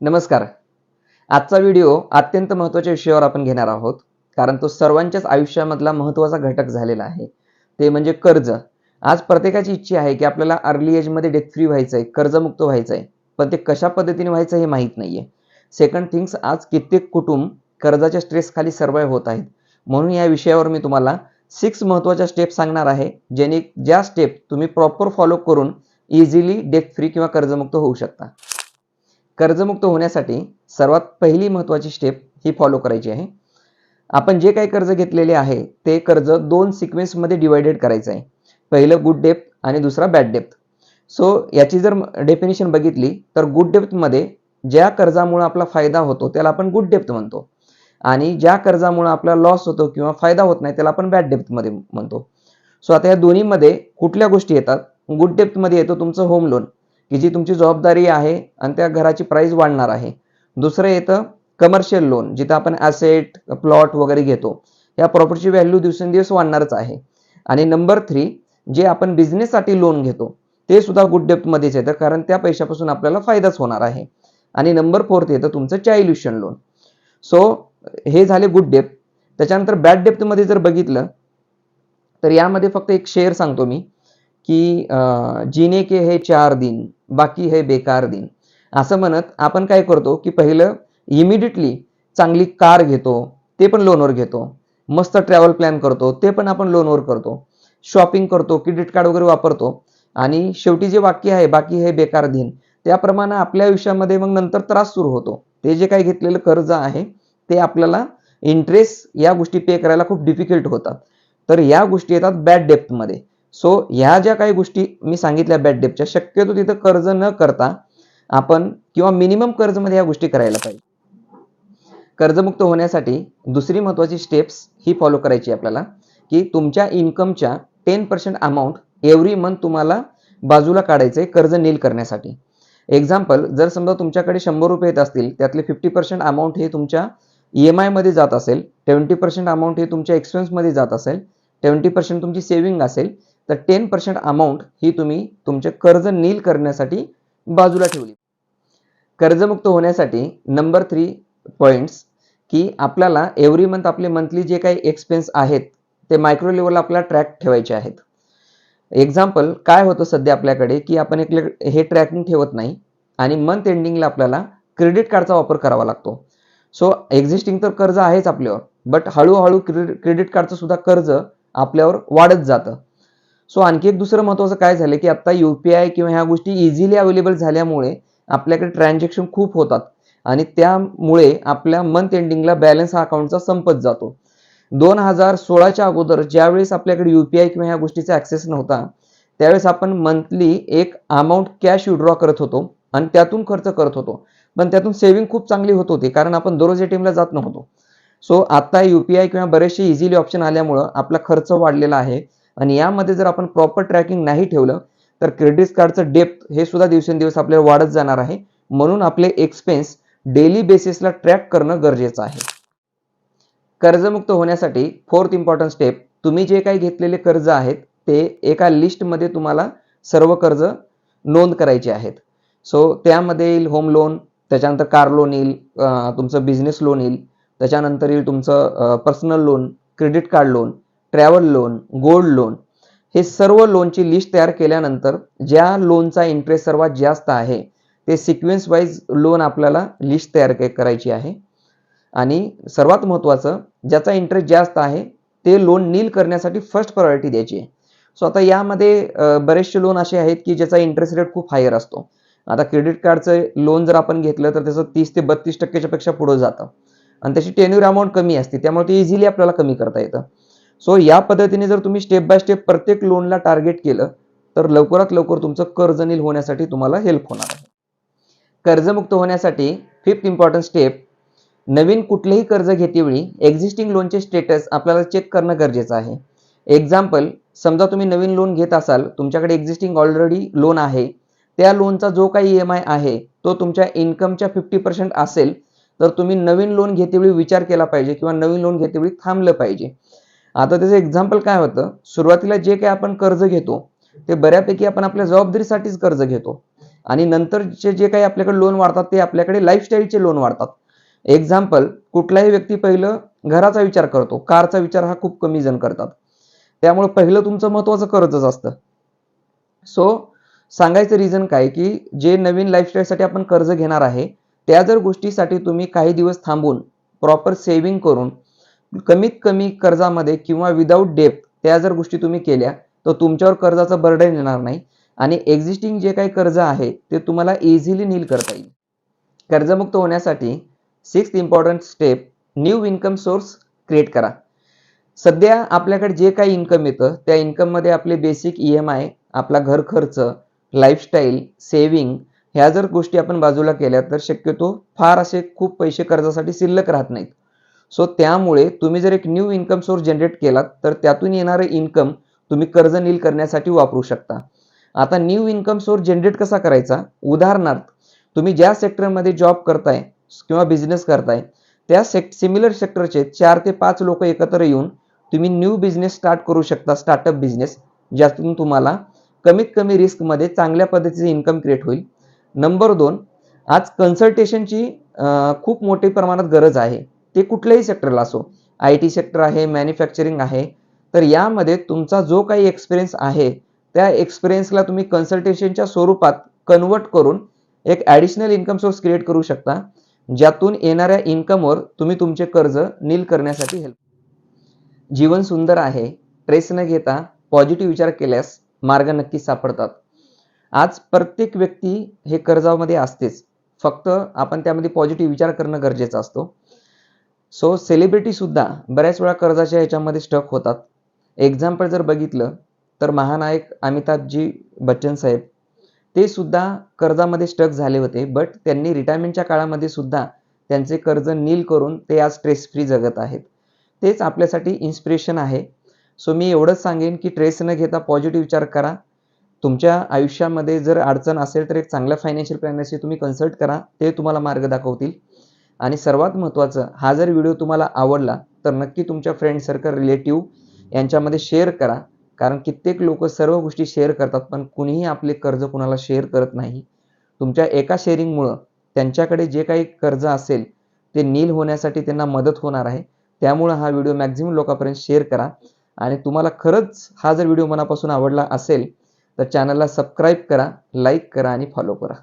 नमस्कार. आजचा व्हिडिओ अत्यंत महत्त्वाच्या विषयावर आपण घेणार आहोत. कारण तो सर्वांच्याच आयुष्यामधला महत्त्वाचा घटक झालेला आहे. ते म्हणजे कर्ज. आज प्रत्येकाची इच्छा आहे की आपल्याला अर्ली एजमध्ये डेथ फ्री व्हायचं आहे कर्जमुक्त व्हायचं आहे पण ते कशा पद्धतीने व्हायचं हे माहीत नाही आहे सेकंड थिंग्स आज कित्येक कुटुंब कर्जाच्या स्ट्रेस खाली सर्वाईव्ह होत आहेत. म्हणून या विषयावर मी तुम्हाला सिक्स महत्त्वाच्या स्टेप सांगणार आहे. जेणे ज्या स्टेप तुम्ही प्रॉपर फॉलो करून इझिली डेथ फ्री किंवा कर्जमुक्त होऊ शकता. कर्जमुक्त होण्यासाठी सर्वात पहिली महत्त्वाची स्टेप ही फॉलो करायची आहे. आपण जे काही कर्ज घेतलेले आहे ते कर्ज दोन सिक्वेन्समध्ये डिवायडेड करायचं आहे. पहिलं गुड डेप्थ आणि दुसरा बॅड डेप्थ सो याची जर डेफिनेशन बघितली तर गुड डेप्थमध्ये ज्या कर्जामुळे आपला फायदा होतो त्याला आपण गुड डेप्थ म्हणतो. आणि ज्या कर्जामुळे आपला लॉस होतो किंवा फायदा होत नाही त्याला आपण बॅड डेप्थमध्ये म्हणतो. सो आता या दोन्हीमध्ये कुठल्या गोष्टी येतात? गुड डेप्थमध्ये येतो तुमचं होम लोन की जी तुमची जबाबदारी आहे आणि त्या घराची प्राईस वाढणार आहे. दुसरं येतं कमर्शियल लोन जिथं आपण ॲसेट प्लॉट वगैरे घेतो. या प्रॉपर्टीची व्हॅल्यू दिवसेंदिवस वाढणारच आहे. आणि नंबर थ्री जे आपण बिझनेससाठी लोन घेतो ते सुद्धा गुड डेप्थमध्येच येतं कारण त्या पैशापासून आपल्याला फायदाच होणार आहे. आणि नंबर फोर्थ येतं तुमचं चायल्युशन लोन सो हे झाले गुड डेप्थ त्याच्यानंतर बॅड डेप्थमध्ये जर बघितलं तर यामध्ये फक्त एक शेअर सांगतो मी. की जिने के हे चार दिन बाकी हे बेकार दिन. असं म्हणत आपण काय करतो की पहिलं इमिडिएटली चांगली कार घेतो ते पण लोनवर घेतो. मस्त ट्रॅव्हल प्लॅन करतो ते पण आपण लोनवर करतो. शॉपिंग करतो क्रेडिट कार्ड वगैरे वापरतो. आणि शेवटी जे वाक्य आहे बाकी हे बेकार दिन त्याप्रमाणे आपल्या आयुष्यामध्ये मग नंतर त्रास सुरू होतो. ते जे काही घेतलेलं कर्ज आहे ते आपल्याला इंटरेस्ट या गोष्टी पे करायला खूप डिफिकल्ट होतात. तर या गोष्टी येतात बॅड डेप्थमध्ये सो ह्या ज्या काही गोष्टी मी सांगितल्या बॅड डेपच्या शक्यतो तिथं कर्ज न करता आपण किंवा मिनिमम कर्जमध्ये या गोष्टी करायला पाहिजे. कर्जमुक्त होण्यासाठी दुसरी महत्वाची स्टेप्स ही फॉलो करायची आपल्याला की तुमच्या इन्कमच्या ten percent amount every month तुम्हाला बाजूला काढायचं आहे कर्ज नील करण्यासाठी. एक्झाम्पल जर समजा तुमच्याकडे शंभर रुपये येत असतील त्यातले फिफ्टी पर्सेंट अमाऊंट हे तुमच्या ई एम आयमध्ये जात असेल ट्वेंटी पर्सेंट अमाऊंट हे तुमच्या एक्सपेन्समध्ये जात असेल ट्वेंटी पर्सेंट तुमची सेव्हिंग असेल तर टेन पर्सेंट अमाऊंट ही तुम्ही तुमचे कर्ज नील करण्यासाठी बाजूला ठेवली. कर्जमुक्त होण्यासाठी नंबर थ्री पॉईंट्स की आपल्याला एव्हरी मंथ आपले मंथली जे काही एक्सपेन्स आहेत ते मायक्रो लेवलला आपल्याला ट्रॅक ठेवायचे आहेत. एक्झाम्पल काय होतं सध्या आपल्याकडे की आपण एक हे ट्रॅकिंग ठेवत नाही आणि मंथ एंडिंगला आपल्याला क्रेडिट कार्डचा वापर करावा लागतो. सो एक्झिस्टिंग तर कर्ज आहेच आपल्यावर बट हळूहळू क्रेडिट क्रेडिट कार्डचं सुद्धा कर्ज आपल्यावर वाढत जातं. सो आणखी एक दुसरं महत्त्वाचं काय झालं की आता युपीआय किंवा ह्या गोष्टी इझिली अवेलेबल झाल्यामुळे आपल्याकडे ट्रान्झॅक्शन खूप होतात. आणि त्यामुळे आपल्या मंथ एंडिंगला बॅलन्स हा अकाउंटचा संपत जातो. दोन हजार सोळाच्या अगोदर ज्यावेळेस आपल्याकडे युपीआय किंवा ह्या गोष्टीचा ॲक्सेस नव्हता त्यावेळेस आपण मंथली एक अमाऊंट कॅश विड्रॉ करत होतो आणि त्यातून खर्च करत होतो. पण त्यातून सेव्हिंग खूप चांगली होत होती कारण आपण दररोज ए टी जात नव्हतो. सो आता युपीआय किंवा बरेचसे इझिली ऑप्शन आल्यामुळं आपला खर्च वाढलेला आहे. आणि यामध्ये जर आपण प्रॉपर ट्रॅकिंग नाही ठेवलं तर क्रेडिट कार्डचं डेप्थ हे सुद्धा दिवसेंदिवस आपल्याला वाढत जाणार आहे. म्हणून आपले एक्सपेन्स डेली बेसिसला ट्रॅक करणं गरजेचं आहे. कर्जमुक्त होण्यासाठी फोर्थ इम्पॉर्टंट स्टेप तुम्ही जे काही घेतलेले कर्ज आहेत ते एका लिस्टमध्ये तुम्हाला सर्व कर्ज नोंद करायचे आहेत. सो त्यामध्ये येईल होम लोन त्याच्यानंतर कार लोन येईल तुमचं बिझनेस लोन येईल त्याच्यानंतर येईल तुमचं personal loan credit card loan travel loan gold loan हे सर्व लोनची लिस्ट तयार केल्यानंतर ज्या लोनचा इंटरेस्ट सर्वात जास्त आहे ते सिक्वेन्स वाईज लोन आपल्याला लिस्ट तयार करायची आहे. आणि सर्वात महत्त्वाचं ज्याचा इंटरेस्ट जास्त आहे ते लोन नील करण्यासाठी फर्स्ट प्रायोरिटी द्यायची आहे. सो आता यामध्ये बरेचसे लोन असे आहेत की ज्याचा इंटरेस्ट रेट खूप हायर असतो. आता क्रेडिट कार्डचं लोन जर आपण घेतलं तर त्याचं तीस ते बत्तीस टक्क्याच्या पेक्षा पुढं जातं. आणि त्याची टेन्युअर अमाऊंट कमी असते त्यामुळे ते इझिली आपल्याला कमी करता येतं. सो या पद्धतीने जर तुम्ही स्टेप बाय स्टेप प्रत्येक लोनला टार्गेट केलं तर लवकरात लवकर तुमचं कर्ज नील होण्यासाठी तुम्हाला हेल्प होणार आहे. कर्जमुक्त होण्यासाठी फिफ्थ इम्पॉर्टंट स्टेप नवीन कुठलेही कर्ज घेतेवेळी एक्झिस्टिंग लोनचे स्टेटस आपल्याला चेक करणं गरजेचं आहे. एक्झाम्पल समजा तुम्ही नवीन लोन घेत असाल तुमच्याकडे एक्झिस्टिंग ऑलरेडी लोन आहे त्या लोनचा जो काही ई एम आय आहे तो तुमच्या इन्कमच्या फिफ्टी पर्सेंट असेल तर तुम्ही नवीन लोन घेतेवेळी विचार केला पाहिजे किंवा नवीन लोन घेतेवेळी थांबलं पाहिजे. आता त्याचं एक्झाम्पल काय होतं? सुरुवातीला जे काही आपण कर्ज घेतो ते बऱ्यापैकी आपण आपल्या जबाबदारीसाठीच कर्ज घेतो. आणि नंतरचे जे काही आपल्याकडे लोन वाढतात ते आपल्याकडे लाईफस्टाईलचे लोन वाढतात. एक्झाम्पल कुठलाही व्यक्ती पहिलं घराचा विचार करतो. कारचा विचार हा खूप कमी जण करतात. त्यामुळे पहिलं तुमचं महत्वाचं कर्जच असतं. सो सांगायचं रिझन काय की जे नवीन लाईफस्टाईलसाठी आपण कर्ज घेणार आहे त्या जर गोष्टीसाठी तुम्ही काही दिवस थांबून प्रॉपर सेव्हिंग करून कमीत कमी कर्जामध्ये किंवा विदाऊट डेप त्या जर गोष्टी तुम्ही केल्या तर तुमच्यावर कर्जाचं बर्डन येणार नाही. आणि एक्झिस्टिंग जे काही कर्ज आहे ते तुम्हाला इझिली नील करता येईल. कर्जमुक्त होण्यासाठी six important step new income source create करा. सध्या आपल्याकडे जे काही इन्कम येतं त्या इन्कममध्ये आपले बेसिक ई एम आय आपला घर खर्च लाईफस्टाईल सेव्हिंग ह्या जर गोष्टी आपण बाजूला केल्या तर शक्यतो फार असे खूप पैसे कर्जासाठी शिल्लक राहत नाहीत. सो त्यामुळे तुम्ही जर एक न्यू इन्कम सोर्स जनरेट केलात तर त्यातून येणारं इन्कम तुम्ही कर्ज नील करण्यासाठी वापरू शकता. आता न्यू इन्कम सोर्स जनरेट कसा करायचा? उदाहरणार्थ तुम्ही ज्या सेक्टरमध्ये जॉब करताय किंवा बिझनेस करताय त्या सेक्ट सिमिलर सेक्टरचे चार ते पाच लोक एकत्र येऊन तुम्ही न्यू बिझनेस स्टार्ट करू शकता स्टार्टअप बिझनेस ज्यातून तुम्हाला कमीत कमी रिस्कमध्ये चांगल्या पद्धतीचे इन्कम क्रिएट होईल. नंबर दोन आज कन्सल्टेशनची खूप मोठ्या प्रमाणात गरज आहे. ते कुठल्याही सेक्टरला असो आय टी सेक्टर आहे मॅन्युफॅक्चरिंग आहे तर यामध्ये तुमचा जो काही एक्सपिरियन्स आहे त्या एक्सपिरियन्सला तुम्ही कन्सल्टेशनच्या स्वरूपात कन्वर्ट करून एक ॲडिशनल इन्कम सोर्स क्रिएट करू शकता ज्यातून येणाऱ्या इन्कमवर तुम्ही तुमचे कर्ज नील करण्यासाठी हेल्प जीवन सुंदर आहे ट्रेस न घेता पॉझिटिव्ह विचार केल्यास मार्ग नक्की सापडतात. आज प्रत्येक व्यक्ती हे कर्जामध्ये असतेच फक्त आपण त्यामध्ये पॉझिटिव्ह विचार करणं गरजेचं असतो. सो सेलिब्रिटीसुद्धा बऱ्याच वेळा कर्जाच्या ह्याच्यामध्ये स्टक होतात. एक्झाम्पल जर बघितलं तर महानायक अमिताभजी बच्चन साहेब ते सुद्धा कर्जामध्ये स्टक झाले होते बट त्यांनी रिटायरमेंटच्या काळामध्ये सुद्धा त्यांचे कर्ज नील करून ते आज स्ट्रेस फ्री जगत आहेत. तेच आपल्यासाठी इन्स्पिरेशन आहे. सो मी एवढंच सांगेन की ट्रेस न घेता पॉझिटिव्ह विचार करा. तुमच्या आयुष्यामध्ये जर अडचण असेल तर एक चांगल्या फायनान्शियल प्लॅनरशी तुम्ही कन्सल्ट करा. ते तुम्हाला मार्ग दाखवतील. आणि सर्वात महत्त्वाचं हा जर व्हिडिओ तुम्हाला आवडला तर नक्की तुमच्या फ्रेंड सर्कल रिलेटिव्ह यांच्यामध्ये शेअर करा. कारण कित्येक लोक सर्व गोष्टी शेअर करतात पण कुणीही आपले कर्ज कुणाला शेअर करत नाही. तुमच्या एका शेअरिंगमुळं त्यांच्याकडे जे काही कर्ज असेल ते नील होण्यासाठी त्यांना मदत होणार आहे. त्यामुळं हा व्हिडिओ मॅक्झिमम लोकांपर्यंत शेअर करा. आणि तुम्हाला खरंच हा जर व्हिडिओ मनापासून आवडला असेल तर चॅनलला सबस्क्राईब करा लाईक करा आणि फॉलो करा.